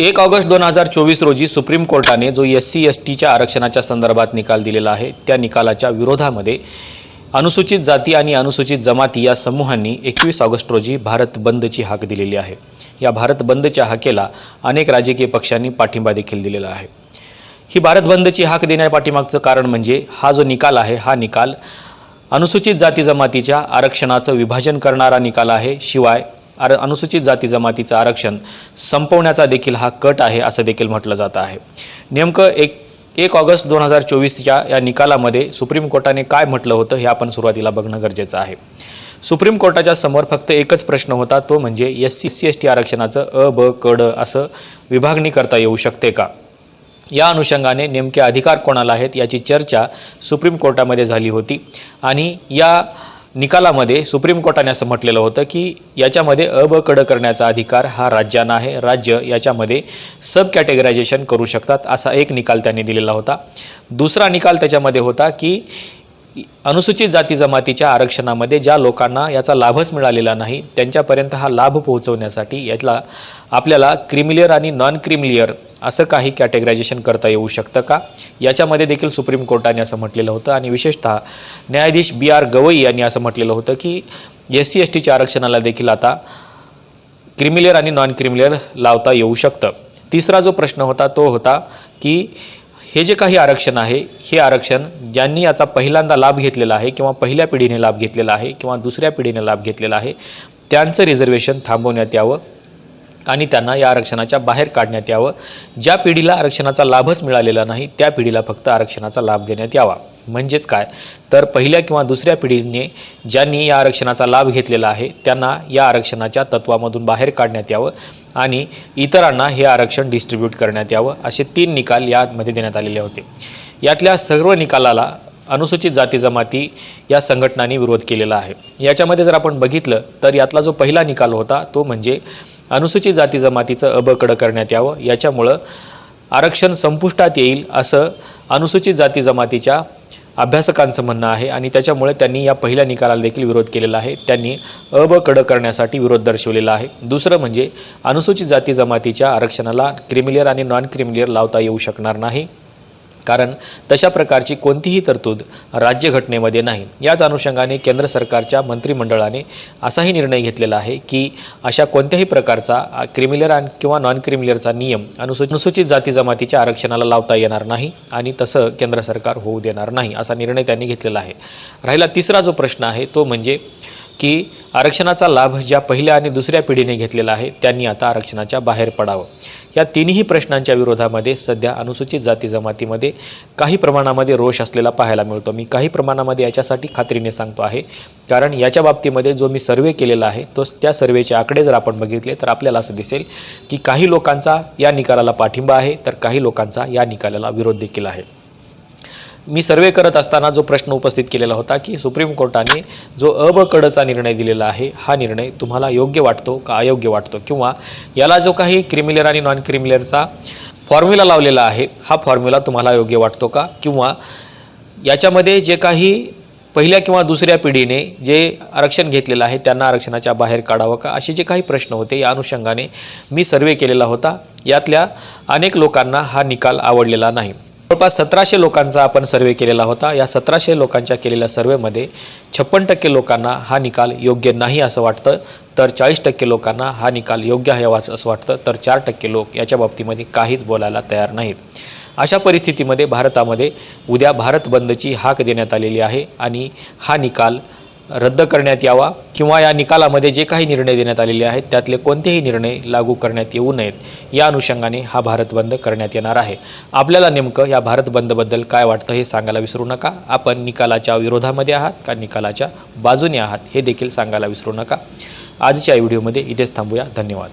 एक ऑगस्ट दोन हजार चोवीस रोजी सुप्रीम कोर्टाने जो एस सी एस टीच्या आरक्षणाच्या संदर्भात निकाल दिलेला आहे त्या निकालाच्या विरोधामध्ये अनुसूचित जाती आणि अनुसूचित जमाती या समूहांनी एकवीस ऑगस्ट रोजी भारत बंदची हाक दिलेली आहे. या भारत बंदच्या हाकेला अनेक राजकीय पक्षांनी पाठिंबा देखील दिलेला आहे. ही भारत बंदची हाक देण्यापाठीमागचं कारण म्हणजे हा जो निकाल आहे हा निकाल अनुसूचित जाती जमातीच्या आरक्षणाचं विभाजन करणारा निकाल आहे. शिवाय आर अनुसूचित जाती जमातीचं आरक्षण संपवण्याचा देखील हा कट आहे असं देखील म्हटलं जात आहे. नेमकं एक एक ऑगस्ट दोन हजार चोवीसच्या या निकालामध्ये सुप्रीम कोर्टाने काय म्हटलं होतं हे आपण सुरुवातीला बघणं गरजेचं आहे. सुप्रीम कोर्टाच्या समोर फक्त एकच प्रश्न होता तो म्हणजे S C C S T आरक्षणाचं अ ब कड असं विभागणी करता येऊ शकते का? या अनुषंगाने नेमके अधिकार कोणाला आहेत याची चर्चा सुप्रीम कोर्टामध्ये झाली होती आणि या निकालामध्ये सुप्रीम कोर्टाने असं म्हटलेलं होतं की याच्यामध्ये अब कडं कड करण्याचा अधिकार हा राज्यांना आहे. राज्य याच्यामध्ये सब कॅटेगरायझेशन करू शकतात असा एक निकाल त्यांनी दिलेला होता. दुसरा निकाल त्याच्यामध्ये होता की अनुसूचित जाती जमातीच्या आरक्षणामध्ये ज्या लोकांना याचा लाभच मिळालेला नाही त्यांच्यापर्यंत हा लाभ पोहोचवण्यासाठी यातला आपल्याला क्रिमिलियर आणि नॉन क्रिमिलियर असं काही कॅटेगरायझेशन करता येऊ शकतं का? याच्यामध्ये देखील सुप्रीम कोर्टाने असं म्हटलेलं होतं आणि विशेषतः न्यायाधीश बी आर गवई यांनी असं म्हटलेलं होतं की एस सी एस टीच्या आरक्षणाला देखील आता क्रिमिलेअर आणि नॉन क्रिमिलियर लावता येऊ शकतं. तिसरा जो प्रश्न होता तो होता की हे जे काही आरक्षण आहे हे आरक्षण ज्यांनी याचा पहिल्यांदा लाभ घेतलेला आहे किंवा पहिल्या पिढीने लाभ घेतलेला आहे किंवा दुसऱ्या पिढीने लाभ घेतलेला आहे त्यांचं रिझर्वेशन थांबवण्यात यावं. आणि त्यांना या आरक्षणाच्या बाहेर काढण्यात यावं. ज्या पिढीला आरक्षणाचा लाभच मिळालेला नाही त्या पिढीला फक्त आरक्षणाचा लाभ देण्यात यावा. म्हणजेच काय? तर पहिल्या किंवा दुसऱ्या पिढीने ज्यांनी या आरक्षणाचा लाभ घेतलेला आहे त्यांना या आरक्षणाच्या तत्वामधून बाहेर काढण्यात यावं आणि इतरांना हे आरक्षण डिस्ट्रीब्यूट करण्यात यावं असे तीन निकाल यामध्ये देण्यात आलेले होते. यातल्या सर्व निकालाला अनुसूचित जाती जमाती या संघटनांनी विरोध केलेला आहे. याच्यामध्ये जर आपण बघितलं तर यातला जो पहिला निकाल होता तो म्हणजे अनुसूचित जाती जमातीचं अबकड करण्यात यावं. याच्यामुळं आरक्षण संपुष्टात येईल असं अनुसूचित जाती जमातीच्या अभ्यासकांचं म्हणणं आहे आणि त्याच्यामुळे त्यांनी या पहिल्या निकालाला देखील विरोध केलेला आहे. त्यांनी अब कड करण्यासाठी विरोध दर्शवलेला आहे. दुसरं म्हणजे अनुसूचित जाती जमातीच्या आरक्षणाला क्रिमिलियर आणि नॉन क्रिमिलियर लावता येऊ शकणार नाही. कारण तशा प्रकारची कोणतीही तरतूद राज्यघटनेमध्ये नाही. याच अनुषंगाने केंद्र सरकारच्या मंत्रिमंडळाने असाही निर्णय घेतलेला आहे की अशा कोणत्याही प्रकारचा क्रिमिलर आणि किंवा नॉन क्रिमिलरचा नियम अनुसूचित अनुसूचित जाती जमातीच्या आरक्षणाला लावता येणार नाही आणि तसं केंद्र सरकार होऊ देणार नाही असा निर्णय त्यांनी घेतलेला आहे. राहिला तिसरा जो प्रश्न आहे तो म्हणजे की आरक्षणाचा लाभ ज्या पहिल्या आणि दुसऱ्या पिढीने घेतलेला आहे त्यांनी आता आरक्षणाच्या बाहेर पडावं. या तिन्ही प्रश्नांच्या विरोधामध्ये सध्या अनुसूचित जाती जमातीमध्ये काही प्रमाणामध्ये रोष असलेला पाहायला मिळतो. मी काही प्रमाणामध्ये याच्यासाठी खात्रीने सांगतो आहे. कारण याच्या बाबतीमध्ये जो मी सर्वे केलेला आहे तो त्या सर्वेचे आकडे जर आपण बघितले तर आपल्याला असं दिसेल की काही लोकांचा या निकालाला पाठिंबा आहे तर काही लोकांचा या निकालाला विरोध देखील आहे. मी सर्वे करत असताना जो प्रश्न उपस्थित केलेला होता की सुप्रीम कोर्टाने जो अबकडचा कडचा निर्णय दिलेला आहे हा निर्णय तुम्हाला योग्य वाटतो का अयोग्य वाटतो? किंवा याला जो काही क्रिमिलेअर आणि नॉन क्रिमिलियरचा फॉर्म्युला लावलेला आहे हा फॉर्म्युला तुम्हाला योग्य वाटतो का? किंवा याच्यामध्ये जे काही पहिल्या किंवा दुसऱ्या पिढीने जे आरक्षण घेतलेलं आहे त्यांना आरक्षणाच्या बाहेर काढावं का? असे जे काही प्रश्न होते या अनुषंगाने मी सर्वे केलेला होता. यातल्या अनेक लोकांना हा निकाल आवडलेला नाही. जवळपास सतराशे लोकांचा आपण सर्वे केलेला होता. या सतराशे लोकांच्या केलेल्या सर्वेमध्ये छप्पन टक्के लोकांना हा निकाल योग्य नाही असं वाटतं. तर चाळीस टक्के लोकांना हा निकाल योग्य आहे असं वाटतं. तर चार टक्के लोक याच्या बाबतीमध्ये काहीच बोलायला तयार नाहीत. अशा परिस्थितीमध्ये भारतामध्ये उद्या भारत बंदची हाक देण्यात आलेली आहे आणि हा निकाल रद्द करण्यात यावा किंवा या निकालामध्ये जे काही निर्णय देण्यात आलेले आहेत त्यातले कोणतेही निर्णय लागू करण्यात येऊ नयेत. या अनुषंगाने हा भारत बंद करण्यात येणार आहे. आपल्याला नेमकं या भारत बंदबद्दल काय वाटतं हे सांगायला विसरू नका. आपण निकालाच्या विरोधामध्ये आहात का निकालाच्या बाजूने आहात हे देखील सांगायला विसरू नका. आजच्या व्हिडिओमध्ये इथेच थांबूया. धन्यवाद.